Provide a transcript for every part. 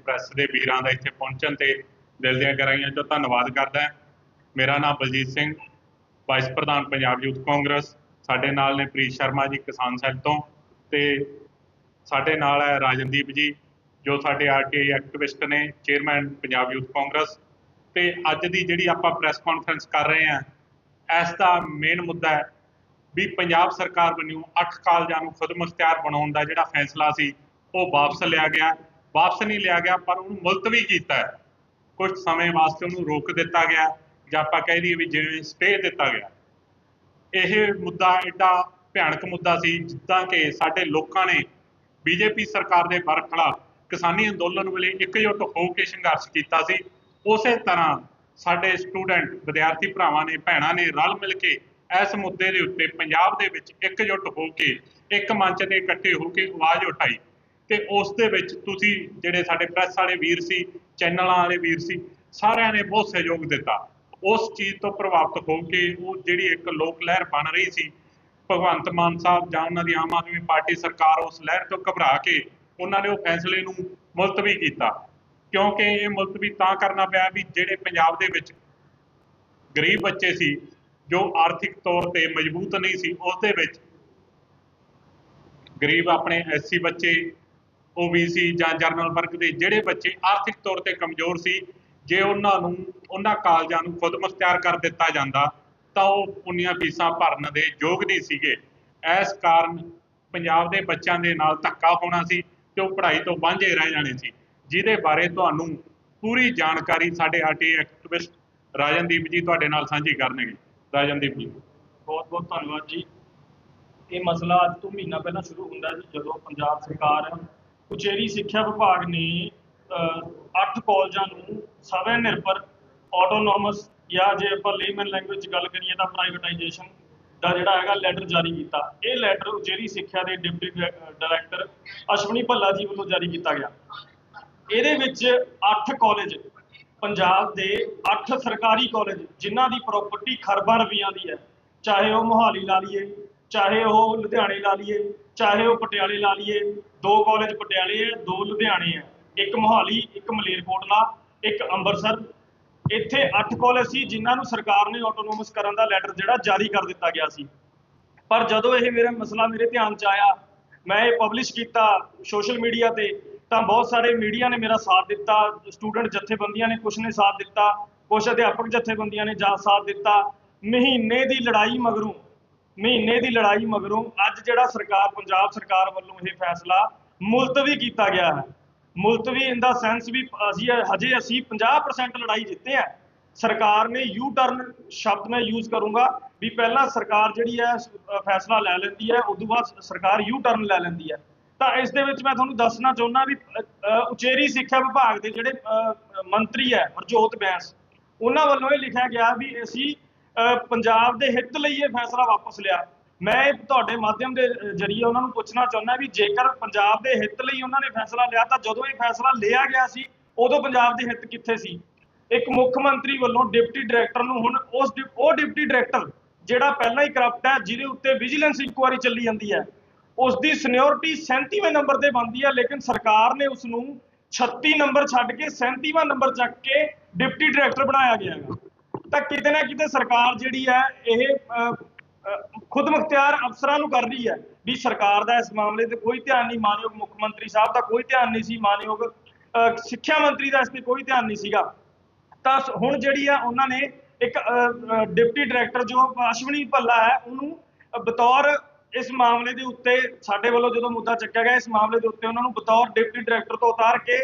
Press ਦੇ ਵੀਰਾਂ ਦਾ ਇੱਥੇ ਪਹੁੰਚਣ ਤੇ ਦਿਲ ਦੀਆਂ ਗਹਿਰਾਈਆਂ ਤੋਂ ਧੰਨਵਾਦ ਕਰਦਾ ਮੇਰਾ ਨਾਮ ਬਲਜੀਤ ਸਿੰਘ ਵਾਈਸ ਪ੍ਰਧਾਨ ਪੰਜਾਬ ਯੂਥ ਕਾਂਗਰਸ ਸਾਡੇ ਨਾਲ ਨੇ ਪ੍ਰੀਤ ਸ਼ਰਮਾ ਜੀ, ਕਿਸਾਨ ਸੈੱਲ ਤੋਂ ਤੇ ਸਾਡੇ ਨਾਲ ਹੈ ਰਾਜਨਦੀਪ ਜੀ, ਜੋ ਸਾਡੇ ਆਰਟੀਆਈ ਐਕਟਿਵਿਸਟ ਨੇ ਚੇਅਰਮੈਨ ਪੰਜਾਬ ਯੂਥ ਕਾਂਗਰਸ ਤੇ ਅੱਜ ਦੀ ਜਿਹੜੀ ਆਪਾਂ ਪ੍ਰੈਸ ਕਾਨਫਰੰਸ ਕਰ ਰਹੇ ਹਾਂ, ਇਸ ਦਾ ਮੇਨ ਮੁੱਦਾ ਹੈ ਵੀ ਪੰਜਾਬ ਸਰਕਾਰ ਵੱਲੋਂ ਅੱਠ ਕਾਲਜਾਂ ਨੂੰ ਖੁਦ ਮੁਖਤਿਆਰ ਬਣਾਉਣ ਦਾ ਜਿਹੜਾ ਫੈਸਲਾ ਸੀ, ਉਹ ਵਾਪਸ ਲਿਆ ਗਿਆ। ਵਾਪਸ ਨਹੀਂ ਲਿਆ ਗਿਆ, ਪਰ ਉਹਨੂੰ ਮੁਲਤਵੀ ਕੀਤਾ ਹੈ। ਕੁਝ ਸਮੇਂ ਵਾਸਤੇ ਉਹਨੂੰ ਰੋਕ ਦਿੱਤਾ ਗਿਆ ਜਾਂ ਆਪਾਂ ਕਹਿ ਦਈਏ ਵੀ ਜਿਵੇਂ ਸਟੇ ਦਿੱਤਾ ਗਿਆ। ਇਹ ਮੁੱਦਾ ਐਡਾ ਭਿਆਨਕ ਮੁੱਦਾ ਸੀ, ਜਿੱਦਾਂ ਕਿ ਸਾਡੇ ਲੋਕਾਂ ਨੇ ਬੀਜੇਪੀ ਸਰਕਾਰ ਦੇ ਖਿਲਾਫ ਕਿਸਾਨੀ ਅੰਦੋਲਨ ਵੇਲੇ ਇਕਜੁੱਟ ਹੋ ਕੇ ਸੰਘਰਸ਼ ਕੀਤਾ ਸੀ। ਉਸੇ ਤਰ੍ਹਾਂ ਸਾਡੇ ਸਟੂਡੈਂਟ, ਵਿਦਿਆਰਥੀ ਭਰਾਵਾਂ ਨੇ, ਭੈਣਾਂ ਨੇ ਰਲ ਮਿਲ ਕੇ ਇਸ ਮੁੱਦੇ ਦੇ ਉੱਤੇ ਪੰਜਾਬ ਦੇ ਵਿੱਚ ਇਕਜੁੱਟ ਹੋ ਕੇ ਇੱਕ ਮੰਚ ਤੇ ਇਕੱਠੇ ਹੋ ਕੇ ਆਵਾਜ਼ ਉਠਾਈ। ਤੇ ਉਸ ਦੇ ਵਿੱਚ ਤੁਸੀਂ ਜਿਹੜੇ ਸਾਡੇ ਪ੍ਰੈਸ ਵਾਲੇ ਵੀਰ ਸੀ ਚੈਨਲਾਂ ਵਾਲੇ ਵੀਰ ਸੀ, ਸਾਰਿਆਂ ਨੇ ਬਹੁਤ ਸਹਿਯੋਗ ਦਿੱਤਾ। ਉਸ ਚੀਜ਼ ਤੋਂ ਪ੍ਰਭਾਵਿਤ ਹੋ ਕੇ ਉਹ ਜਿਹੜੀ ਇੱਕ ਲੋਕ ਲਹਿਰ ਬਣ ਰਹੀ ਸੀ, ਭਗਵੰਤ ਮਾਨ ਸਾਹਿਬ ਜਾਂ ਉਹਨਾਂ ਦੀ ਆਮ ਆਦਮੀ ਪਾਰਟੀ ਸਰਕਾਰ ਉਸ ਲਹਿਰ ਤੋਂ ਘਬਰਾ ਕੇ ਉਹਨਾਂ ਨੇ ਉਹ ਫੈਸਲੇ ਨੂੰ ਮੁਲਤਵੀ ਕੀਤਾ। ਕਿਉਂਕਿ ਇਹ ਮੁਲਤਵੀ ਤਾਂ ਕਰਨਾ ਪਿਆ ਵੀ ਜਿਹੜੇ ਪੰਜਾਬ ਦੇ ਵਿੱਚ ਗਰੀਬ ਬੱਚੇ ਸੀ, ਜੋ ਆਰਥਿਕ ਤੌਰ ਤੇ ਮਜ਼ਬੂਤ ਨਹੀਂ ਸੀ, ਉਸ ਦੇ ਵਿੱਚ ਗਰੀਬ ਆਪਣੇ ਐਸਸੀ ਬੱਚੇ ਓਬੀਸੀ ਜਾਂ ਜਰਨਲ ਵਰਗ ਦੇ ਜਿਹੜੇ ਬੱਚੇ ਆਰਥਿਕ ਤੌਰ ਤੇ ਕਮਜ਼ੋਰ ਸੀ, ਜੇ ਉਹਨਾਂ ਨੂੰ, ਉਹਨਾਂ ਕਾਲਜਾਂ ਨੂੰ ਖੁਦ ਮੁਖਤਿਆਰ ਕਰ ਦਿੱਤਾ ਜਾਂਦਾ, ਤਾਂ ਉਹ ਉਨੀਆਂ ਫੀਸਾਂ ਭਰਨ ਦੇ ਯੋਗ ਨਹੀਂ ਸੀਗੇ। ਇਸ ਕਾਰਨ ਪੰਜਾਬ ਦੇ ਬੱਚਿਆਂ ਦੇ ਨਾਲ ਧੱਕਾ ਹੋਣਾ ਸੀ ਤੇ ਉਹ ਪੜ੍ਹਾਈ ਤੋਂ ਵਾਂਝੇ ਰਹਿ ਜਾਣੇ ਸੀ। ਜਿਹਦੇ ਬਾਰੇ ਤੁਹਾਨੂੰ ਪੂਰੀ ਜਾਣਕਾਰੀ ਸਾਡੇ ਆਰਟੀ ਐਕਟਿਵਿਸਟ ਰਾਜਨਦੀਪ ਜੀ ਤੁਹਾਡੇ ਨਾਲ ਸਾਂਝੀ ਕਰਨਗੇ। ਰਾਜਨਦੀਪ ਜੀ। ਬਹੁਤ ਬਹੁਤ ਧੰਨਵਾਦ ਜੀ। ਇਹ ਮਸਲਾ ਅੱਜ ਤੋਂ ਮਹੀਨਾ ਪਹਿਲਾਂ ਸ਼ੁਰੂ ਹੁੰਦਾ ਜੀ ਜਦੋਂ ਪੰਜਾਬ ਸਰਕਾਰ ਉਚੇਰੀ ਸਿੱਖਿਆ ਵਿਭਾਗ ਨੇ ਅਹ, ਅੱਠ ਕਾਲਜਾਂ ਨੂੰ ਸਵੈ ਨਿਰਭਰ ਆਟੋਨੋਮਸ ਜਾਂ ਜੇ ਆਪਾਂ ਲੇਮਨ ਲੈਂਗੁਏਜ ਗੱਲ ਕਰੀਏ ਤਾਂ ਪ੍ਰਾਈਵੇਟਾਈਜੇਸ਼ਨ ਦਾ ਜਿਹੜਾ ਹੈਗਾ ਲੈਟਰ ਜਾਰੀ ਕੀਤਾ। ਇਹ ਲੈਟਰ ਉਚੇਰੀ ਸਿੱਖਿਆ ਦੇ ਡਿਪਟੀ ਡਾਇਰੈਕਟਰ ਅਸ਼ਵਨੀ ਭੱਲਾ ਜੀ ਵੱਲੋਂ ਜਾਰੀ ਕੀਤਾ ਗਿਆ। ਇਹਦੇ ਵਿੱਚ 8 ਕਾਲਜ ਪੰਜਾਬ ਦੇ 8 ਸਰਕਾਰੀ ਕਾਲਜ ਜਿਨ੍ਹਾਂ ਦੀ ਪ੍ਰਾਪਰਟੀ ਖਰਬਾਂ ਰੁਪਈਆਂ ਦੀ ਹੈ ਚਾਹੇ ਉਹ ਮੋਹਾਲੀ ਲਾ ਲਈਏ ਚਾਹੇ ਉਹ ਲੁਧਿਆਣੇ ਲਾ ਲਈਏ, ਚਾਹੇ ਉਹ ਪਟਿਆਲੇ ਲਾ ਲਈਏ, ਦੋ ਕਾਲਜ ਪਟਿਆਲੇ ਹੈ ਦੋ ਲੁਧਿਆਣੇ ਹੈ ਇੱਕ ਮੋਹਾਲੀ, ਇੱਕ ਮਲੇਰਕੋਟਲਾ ਇੱਕ ਅੰਮ੍ਰਿਤਸਰ। ਇੱਥੇ 8 ਕਾਲਜ ਸੀ, ਜਿਨ੍ਹਾਂ ਨੂੰ ਸਰਕਾਰ ਨੇ ਆਟੋਨੋਮਸ ਕਰਨ ਦਾ ਲੈਟਰ ਜਿਹੜਾ ਜਾਰੀ ਕਰ ਦਿੱਤਾ ਗਿਆ ਸੀ। ਪਰ ਜਦੋਂ ਇਹ ਮੇਰਾ ਮਸਲਾ ਮੇਰੇ ਧਿਆਨ ਚ ਆਇਆ, ਮੈਂ ਇਹ ਪਬਲਿਸ਼ ਕੀਤਾ ਸੋਸ਼ਲ ਮੀਡੀਆ ਤੇ, ਤਾਂ ਬਹੁਤ ਸਾਰੇ ਮੀਡੀਆ ਨੇ ਮੇਰਾ ਸਾਥ ਦਿੱਤਾ ਸਟੂਡੈਂਟ ਜਥੇਬੰਦੀਆਂ ਨੇ ਕੁਝ ਨੇ ਸਾਥ ਦਿੱਤਾ ਕੁਝ ਅਧਿਆਪਕ ਜਥੇਬੰਦੀਆਂ ਨੇ ਜਾ ਸਾਥ ਦਿੱਤਾ। ਮਹੀਨੇ ਦੀ ਲੜਾਈ ਮਗਰੋਂ ਮਹੀਨੇ ਦੀ ਲੜਾਈ ਮਗਰੋਂ ਅੱਜ ਜਿਹੜਾ ਸਰਕਾਰ, ਪੰਜਾਬ ਸਰਕਾਰ ਵੱਲੋਂ ਇਹ ਫੈਸਲਾ ਮੁਲਤਵੀ ਕੀਤਾ ਗਿਆ ਹੈ। ਮੁਲਤਵੀ ਇਨ ਦਾ ਸੈਂਸ ਵੀ ਅਸੀਂ ਹਜੇ ਅਸੀਂ 50% ਲੜਾਈ ਜਿੱਤੇ ਆ। ਸਰਕਾਰ ਨੇ ਯੂ ਟਰਨ ਸ਼ਬਦ ਮੈਂ ਯੂਜ਼ ਕਰੂੰਗਾ ਵੀ ਪਹਿਲਾਂ ਸਰਕਾਰ ਜਿਹੜੀ ਹੈ, ਫੈਸਲਾ ਲੈ ਲੈਂਦੀ ਹੈ, ਉਦੋਂ ਬਾਅਦ ਸਰਕਾਰ ਯੂ ਟਰਨ ਲੈ ਲੈਂਦੀ ਹੈ। ਤਾਂ ਇਸ ਦੇ ਵਿੱਚ ਮੈਂ ਤੁਹਾਨੂੰ ਦੱਸਣਾ ਚਾਹੁੰਦਾ ਵੀ ਉਚੇਰੀ ਸਿੱਖਿਆ ਵਿਭਾਗ ਦੇ ਜਿਹੜੇ ਮੰਤਰੀ ਹੈ ਹਰਜੋਤ ਬੈਂਸ, ਉਹਨਾਂ ਵੱਲੋਂ ਇਹ ਲਿਖਿਆ ਗਿਆ ਵੀ ਅਸੀਂ ਪੰਜਾਬ ਦੇ ਹਿੱਤ ਲਈ ਇਹ ਫੈਸਲਾ ਵਾਪਸ ਲਿਆ। ਮੈਂ ਇਹ ਤੁਹਾਡੇ ਮਾਧਿਅਮ ਦੇ ਜਰੀਏ ਉਹਨਾਂ ਨੂੰ ਪੁੱਛਣਾ ਚਾਹੁੰਦਾ ਵੀ ਜੇਕਰ ਪੰਜਾਬ ਦੇ ਹਿੱਤ ਲਈ ਉਹਨਾਂ ਨੇ ਫੈਸਲਾ ਲਿਆ ਤਾਂ ਜਦੋਂ ਇਹ ਫੈਸਲਾ ਲਿਆ ਗਿਆ ਸੀ, ਉਦੋਂ ਪੰਜਾਬ ਦੇ ਹਿੱਤ ਕਿੱਥੇ ਸੀ? ਇੱਕ ਮੁੱਖ ਮੰਤਰੀ ਵੱਲੋਂ ਡਿਪਟੀ ਡਾਇਰੈਕਟਰ ਨੂੰ ਹੁਣ ਉਸ ਡਿਪ- ਉਹ ਡਿਪਟੀ ਡਾਇਰੈਕਟਰ ਜਿਹੜਾ ਪਹਿਲਾਂ ਹੀ ਕਰਪਟ ਹੈ, ਜਿਹਦੇ ਉੱਤੇ ਵਿਜੀਲੈਂਸ ਇਨਕੁਆਇਰੀ ਚੱਲੀ ਜਾਂਦੀ ਹੈ ਉਸ ਦੀ ਸੀਨੀਅਰਿਟੀ 37ਵੇਂ ਨੰਬਰ ਤੇ ਬਣਦੀ ਹੈ, ਲੇਕਿਨ ਸਰਕਾਰ ਨੇ ਉਸ ਨੂੰ 36 ਨੰਬਰ ਛੱਡ ਕੇ 37ਵਾਂ ਨੰਬਰ ਚੱਕ ਕੇ ਡਿਪਟੀ ਡਾਇਰੈਕਟਰ ਬਣਾਇਆ ਗਿਆ ਹੈ ਤਾਂ ਕਿਤੇ ਨਾ ਕਿਤੇ ਸਰਕਾਰ ਜਿਹੜੀ ਹੈ ਇਹ ਅਹ, ਖੁਦ ਮੁਖਤਿਆਰ ਅਫਸਰਾਂ ਨੂੰ ਕਰ ਰਹੀ ਹੈ ਵੀ ਸਰਕਾਰ ਦਾ ਇਸ ਮਾਮਲੇ ਤੇ ਕੋਈ ਧਿਆਨ ਨਹੀਂ ਮਾਨਯੋਗ ਮੁੱਖ ਮੰਤਰੀ ਸਾਹਿਬ ਦਾ ਕੋਈ ਧਿਆਨ ਨਹੀਂ ਸੀ ਮਾਨਯੋਗ ਸਿੱਖਿਆ ਮੰਤਰੀ ਦਾ ਇਸ ਤੇ ਕੋਈ ਧਿਆਨ ਨਹੀਂ ਸੀਗਾ। ਤਾਂ ਹੁਣ ਜਿਹੜੀ ਆ ਉਹਨਾਂ ਨੇ ਇੱਕ ਡਿਪਟੀ ਡਾਇਰੈਕਟਰ ਜੋ ਅਸ਼ਵਨੀ ਭੱਲਾ ਹੈ ਉਹਨੂੰ ਬਤੌਰ ਇਸ ਮਾਮਲੇ ਦੇ ਉੱਤੇ ਸਾਡੇ ਵੱਲੋਂ ਜਦੋਂ ਮੁੱਦਾ ਚੱਕਿਆ ਗਿਆ ਇਸ ਮਾਮਲੇ ਦੇ ਉੱਤੇ ਉਹਨਾਂ ਨੂੰ ਬਤੌਰ ਡਿਪਟੀ ਡਾਇਰੈਕਟਰ ਤੋਂ ਉਤਾਰ ਕੇ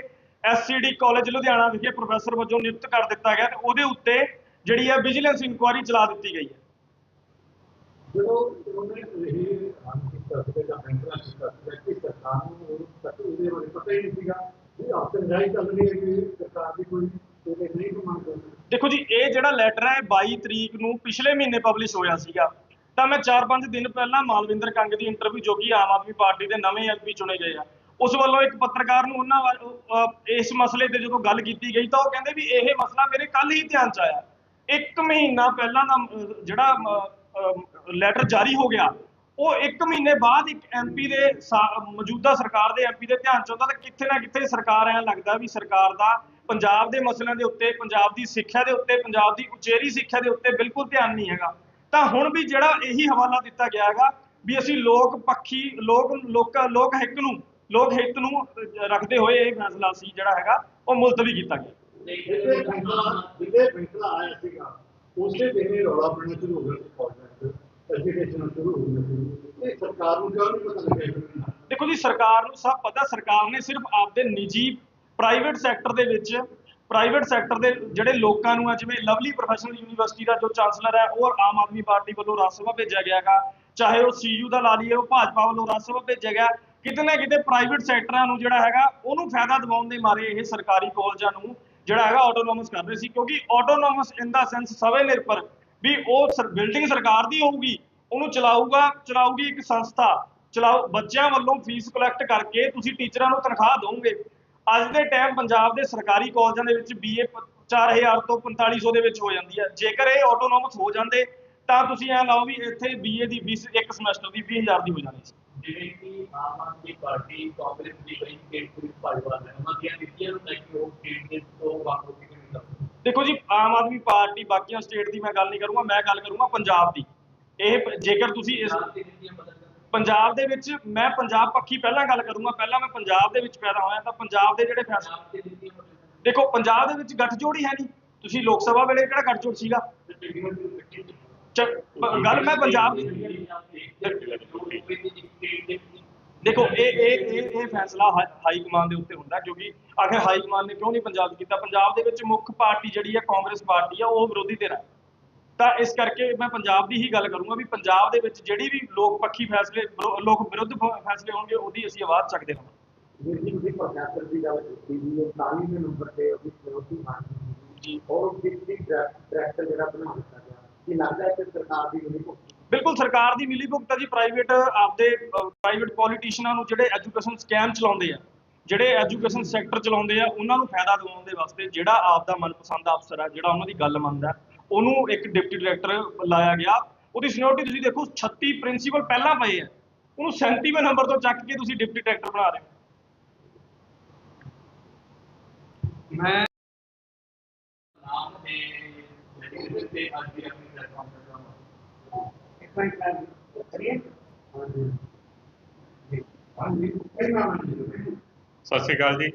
ਐਸਸੀਡੀ ਕਾਲਜ ਲੁਧਿਆਣਾ ਵਿਖੇ ਪ੍ਰੋਫੈਸਰ ਵਜੋਂ ਨਿਯੁਕਤ ਕਰ ਦਿੱਤਾ ਗਿਆ ਤੇ ਉਹਦੇ ਉੱਤੇ ਜਿਹੜੀ ਹੈ ਵਿਜੀਲੈਂਸ ਇਨਕੁਆਇਰੀ ਚਲਾ ਦਿੱਤੀ ਗਈ ਹੈ। ਜਦੋਂ ਉਹਨੇ ਇਹ ਹੱਥ ਕੀਤਾ ਸੀ ਜਾਂ ਫੈਸਲਾ ਕੀਤਾ ਸੀ ਕਿ ਸਰਕਾਰ ਨੂੰ ਉਹ ਤੱਕ ਉਹਦੇ ਬਾਰੇ ਪਤਾ ਹੀ ਨਹੀਂ ਸੀਗਾ ਵੀ ਆਪਸ਼ਨ ਜਾਈ ਚੱਲ ਰਹੀ ਹੈ ਕਿ ਸਰਕਾਰ ਦੀ ਕੋਈ ਉਹਦੇ ਨਹੀਂ ਮੰਗ ਕਰਦੀ। ਦੇਖੋ ਜੀ ਇਹ ਜਿਹੜਾ ਲੈਟਰ ਹੈ 22 ਤਰੀਕ ਨੂੰ ਪਿਛਲੇ ਮਹੀਨੇ ਪਬਲਿਸ਼ ਹੋਇਆ ਸੀਗਾ। ਤਾਂ ਮੈਂ 4-5 ਦਿਨ ਪਹਿਲਾਂ ਮਾਲਵਿੰਦਰ ਕੰਗ ਦੀ ਇੰਟਰਵਿਊ ਜੋ ਕਿ ਆਮ ਆਦਮੀ ਪਾਰਟੀ ਦੇ ਨਵੇਂ ਐਮਪੀ ਚੁਣੇ ਗਏ ਆ। ਉਸ ਵੱਲੋਂ ਇੱਕ ਪੱਤਰਕਾਰ ਨੂੰ ਉਹਨਾਂ ਵੱਲ, ਇਸ ਮਸਲੇ ਤੇ ਜਦੋਂ ਗੱਲ ਕੀਤੀ ਗਈ ਤਾਂ ਉਹ ਕਹਿੰਦੇ ਵੀ ਇਹ ਮਸਲਾ ਮੇਰੇ ਕੱਲ ਹੀ ਧਿਆਨ ਚ ਆਇਆ। ਇੱਕ ਮਹੀਨਾ ਪਹਿਲਾਂ ਦਾ ਜਿਹੜਾ ਲੈਟਰ ਜਾਰੀ ਹੋ ਗਿਆ, ਉਹ ਇੱਕ ਮਹੀਨੇ ਬਾਅਦ ਇੱਕ ਐਮਪੀ ਦੇ ਸਾ- ਮੌਜੂਦਾ ਸਰਕਾਰ ਦੇ ਐਮਪੀ ਦੇ ਧਿਆਨ ਚ ਆਉਂਦਾ ਤਾਂ ਕਿੱਥੇ ਨਾ ਕਿੱਥੇ ਸਰਕਾਰ ਐਂ ਲੱਗਦਾ ਵੀ ਸਰਕਾਰ ਦਾ ਪੰਜਾਬ ਦੇ ਮਸਲਿਆਂ ਦੇ ਉੱਤੇ, ਪੰਜਾਬ ਦੀ ਸਿੱਖਿਆ ਦੇ ਉੱਤੇ, ਪੰਜਾਬ ਦੀ ਉਚੇਰੀ ਸਿੱਖਿਆ ਦੇ ਉੱਤੇ ਬਿਲਕੁਲ ਧਿਆਨ ਨਹੀਂ ਹੈਗਾ। ਤਾਂ ਹੁਣ ਵੀ ਜਿਹੜਾ ਇਹੀ ਹਵਾਲਾ ਦਿੱਤਾ ਗਿਆ ਹੈਗਾ ਵੀ ਅਸੀਂ ਲੋਕ ਪੱਖੀ, ਲੋਕ ਲੋਕ ਲੋਕ ਹਿੱਕ ਨੂੰ, ਲੋਕ ਹਿੱਤ ਨੂੰ ਰੱਖਦੇ ਹੋਏ ਇਹ ਫੈਸਲਾ ਸੀ ਜਿਹੜਾ ਹੈਗਾ, ਉਹ ਮੁਲਤਵੀ ਕੀਤਾ ਗਿਆ। ਜਿਹਦੇ ਫੈਸਲਾ ਜਿਹਦੇ ਫੈਸਲਾ ਆਇਆ ਸੀਗਾ ਉਸੇ ਦਿਨ ਹੀ ਰੌਲਾ ਪੈਣਾ ਸ਼ੁਰੂ ਹੋ ਗਿਆ ਸੀ ਕਾਲਜ ਸ਼ੁਰੂ ਹੋ ਗਈ ਇਹ ਸਰਕਾਰ ਨੂੰ ਕਿਉਂ ਨਹੀਂ ਪਤਾ ਲੱਗਿਆ ਦੇਖੋ ਜੀ, ਸਰਕਾਰ ਨੂੰ ਸਭ ਪਤਾ, ਸਰਕਾਰ ਨੇ ਸਿਰਫ ਆਪਦੇ ਨਿੱਜੀ ਪ੍ਰਾਈਵੇਟ ਸੈਕਟਰ ਦੇ ਵਿੱਚ ਪ੍ਰਾਈਵੇਟ ਸੈਕਟਰ ਦੇ ਜਿਹੜੇ ਲੋਕਾਂ ਨੂੰ ਆ, ਜਿਵੇਂ ਲਵਲੀ ਪ੍ਰੋਫੈਸ਼ਨਲ ਯੂਨੀਵਰਸਿਟੀ ਦਾ ਜੋ ਚਾਂਸਲਰ ਹੈ, ਉਹ ਆਮ ਆਦਮੀ ਪਾਰਟੀ ਵੱਲੋਂ ਰਾਜ ਸਭਾ ਭੇਜਿਆ ਗਿਆ ਹੈਗਾ। ਚਾਹੇ ਉਹ ਸੀਯੂ ਦਾ ਲਾ ਲਈਏ, ਉਹ ਭਾਜਪਾ ਵੱਲੋਂ ਰਾਜ ਸਭਾ ਭੇਜਿਆ ਗਿਆ। ਕਿਤੇ ਨਾ ਕਿਤੇ ਪ੍ਰਾਈਵੇਟ ਸੈਕਟਰਾਂ ਨੂੰ ਜਿਹੜਾ ਹੈਗਾ, ਉਹਨੂੰ ਫਾਇਦਾ ਦਿਵਾਉਣ ਦੇ ਮਾਰੇ ਇਹ ਸਰਕਾਰੀ ਕਾਲਜਾਂ ਨੂੰ ਜਿਹੜਾ ਹੈਗਾ ਆਟੋਨੋਮਸ ਕਰ ਰਹੇ ਸੀ, ਕਿਉਂਕਿ ਆਟੋਨੋਮਸ ਇਨ ਦਾ ਸੈਂਸ ਸਵੇ ਨਿਰਭਰ ਵੀ ਉਹ ਬਿਲਡਿੰਗ ਸਰਕਾਰ ਦੀ ਹੋਊਗੀ, ਉਹਨੂੰ ਚਲਾਊਗਾ, ਚਲਾਊਗੀ ਇੱਕ ਸੰਸਥਾ ਚਲਾਓ ਬੱਚਿਆਂ ਵੱਲੋਂ ਫੀਸ ਕਲੈਕਟ ਕਰਕੇ ਤੁਸੀਂ ਟੀਚਰਾਂ ਨੂੰ ਤਨਖਾਹ ਦਿਓਗੇ ਅੱਜ ਦੇ ਟਾਈਮ ਪੰਜਾਬ ਦੇ ਸਰਕਾਰੀ ਕਾਲਜਾਂ ਦੇ ਵਿੱਚ ਬੀਏ 4000 ਤੋਂ 4500 ਦੇ ਵਿੱਚ ਹੋ ਜਾਂਦੀ ਹੈ। ਜੇਕਰ ਇਹ ਆਟੋਨੋਮਸ ਹੋ ਜਾਂਦੇ, ਤਾਂ ਤੁਸੀਂ ਐ ਲਾਓ ਵੀ ਇੱਥੇ ਬੀਏ ਦੀ ਫੀਸ ਇੱਕ ਸਮੈਸਟਰ ਦੀ 20000 ਦੀ ਹੋ ਜਾਣੀ ਸੀ। ਜਿਵੇਂ ਕਿ ਆਮ ਆਦਮੀ ਪਾਰਟੀ ਕਾਂਗਰਸ ਦੀ ਕਈ ਸਟੇਟ ਪੁਲਿਸ ਭਾਈਵਾਲ ਹੈ ਉਹਨਾਂ ਦੀਆਂ ਨੀਤੀਆਂ ਨੂੰ ਲੈ ਕੇ ਉਹ ਸਟੇਟ ਦੇ ਤੋਂ ਵੱਖ ਹੋ ਕੇ ਕਿਵੇਂ ਕਰਦੇ ਦੇਖੋ ਜੀ ਆਮ ਆਦਮੀ ਪਾਰਟੀ ਬਾਕੀਆਂ ਸਟੇਟ ਦੀ ਮੈਂ ਗੱਲ ਨਹੀਂ ਕਰੂੰਗਾ ਮੈਂ ਗੱਲ ਕਰੂੰਗਾ ਪੰਜਾਬ ਦੀ। ਇਹ ਜੇਕਰ ਤੁਸੀਂ ਇਸ ਪੰਜਾਬ ਦੀ ਵਿੱਚ ਮੈਂ ਪੰਜਾਬ ਪੱਖੀ ਪਹਿਲਾਂ ਗੱਲ ਕਰੂੰਗਾ ਪਹਿਲਾਂ ਮੈਂ ਪੰਜਾਬ ਦੇ ਵਿੱਚ ਪੈਦਾ ਹੋਇਆ ਤਾਂ ਪੰਜਾਬ ਦੇ ਜਿਹੜੇ ਫੈਸਲੇ ਦੇਖੋ ਪੰਜਾਬ ਦੇ ਵਿੱਚ ਗੱਠਜੋੜ ਹੀ ਹੈ ਨਹੀਂ। ਤੁਸੀਂ ਲੋਕ ਸਭਾ ਵੇਲੇ ਕਿਹੜਾ ਗੱਠਜੋੜ ਸੀਗਾ? ਗੱਲ ਮੈਂ ਪੰਜਾਬ ਦੀ ਦੇਖੋ ਇਹ ਇਹ ਇਹ ਇਹ ਫੈਸਲਾ ਹਾਈ ਕਮਾਨ ਦੇ ਉੱਤੇ ਹੁੰਦਾ ਕਿਉਂਕਿ ਆਖਿਰ ਹਾਈ ਕਮਾਨ ਨੇ ਕਿਉਂ ਨਹੀਂ ਪੰਜਾਬ ਕੀਤਾ? ਪੰਜਾਬ ਦੇ ਵਿੱਚ ਮੁੱਖ ਪਾਰਟੀ ਜਿਹੜੀ ਹੈ ਕਾਂਗਰਸ ਪਾਰਟੀ ਆ ਉਹ ਵਿਰੋਧੀ ਧਿਰ ਹੈ ਤਾਂ ਇਸ ਕਰਕੇ ਮੈਂ ਪੰਜਾਬ ਦੀ ਹੀ ਗੱਲ ਕਰੂੰਗਾ ਵੀ ਪੰਜਾਬ ਦੇ ਵਿੱਚ ਜਿਹੜੀ ਵੀ ਲੋਕ ਪੱਖੀ ਫੈਸਲੇ ਲੋਕ ਵਿਰੁੱਧ ਫੈਸਲੇ ਹੋਣਗੇ ਉਹਦੀ ਅਸੀਂ ਆਵਾਜ਼ ਚੱਕਦੇ ਹਾਂ। ਵੀਰ ਜੀ ਤੁਸੀਂ ਪ੍ਰੋਫੈਸਰ ਦੀ ਗੱਲ ਕੀਤੀ ਜੀ ਉਹ 40ਵੇਂ ਨੰਬਰ ਤੇ ਉਹਦੀ ਸਿਕਿਉਰਿਟੀ ਮਾਰਦੀ ਜੀ। ਔਰ ਉਹ ਡਿਪਟੀ ਡਾਇਰੈਕਟਰ ਜਿਹੜਾ ਬਣਾ ਦਿੱਤਾ ਗਿਆ? ਕੀ ਲੱਗਦਾ ਹੈ ਕਿ ਸਰਕਾਰ ਦੀ ਜਿਹੜੀ ਭੁਗਤ ਬਿਲਕੁਲ ਸਰਕਾਰ ਦੀ ਮਿਲੀ ਭੁਗਤ ਹੈ ਜੀ ਪ੍ਰਾਈਵੇਟ ਆਪਦੇ ਪ੍ਰਾਈਵੇਟ ਪੋਲੀਟੀਸ਼ੀਅਨਾਂ ਨੂੰ ਜਿਹੜੇ ਐਜੂਕੇਸ਼ਨ ਸਕੈਮ ਚਲਾਉਂਦੇ ਆ, ਜਿਹੜੇ ਐਜੂਕੇਸ਼ਨ ਸੈਕਟਰ ਚਲਾਉਂਦੇ ਆ, ਉਹਨਾਂ ਨੂੰ ਫਾਇਦਾ ਦਿਵਾਉਣ ਦੇ ਵਾਸਤੇ ਜਿਹੜਾ ਆਪ ਦਾ ਮਨਪਸੰਦ ਅਫਸਰ ਹੈ, ਜਿਹੜਾ ਉਹਨਾਂ ਦੀ ਗੱਲ ਮੰਨਦਾ ਉਹਨੂੰ ਇੱਕ ਡਿਪਟੀ ਡਾਇਰੈਕਟਰ ਲਾਇਆ ਗਿਆ। ਉਹਦੀ ਸੀਨੀਅਰਿਟੀ ਤੁਸੀਂ ਦੇਖੋ 36 ਪ੍ਰਿੰਸੀਪਲ ਪਹਿਲਾਂ ਪਏ ਆ। ਉਹਨੂੰ 37ਵੇਂ ਨੰਬਰ ਤੋਂ ਚੱਕ ਕੇ ਤੁਸੀਂ ਡਿਪਟੀ ਡਾਇਰੈਕਟਰ ਬਣਾ ਰਹੇ ਹੋ। ਮੈਂ ਨਾਮ ਦੇ ਜਿਹੜੇ ਤੇ ਅੱਜ ਦੀ ਆਪਣੀ ਪਲੇਟਫਾਰਮ ਤੇ ਜਾਵਾਂ ਇੱਕ ਮਿੰਟ ਸਤਿ ਸ਼੍ਰੀ ਅਕਾਲ ਜੀ।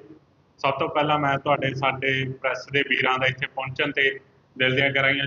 ਸਭ ਤੋਂ ਪਹਿਲਾਂ ਮੈਂ ਤੁਹਾਡੇ, ਸਾਡੇ ਪ੍ਰੈਸ ਦੇ ਵੀਰਾਂ ਦਾ ਇੱਥੇ ਪਹੁੰਚਣ ਤੇ ਦਿਲ ਦੀਆਂ ਗਹਿਰਾਈਆਂ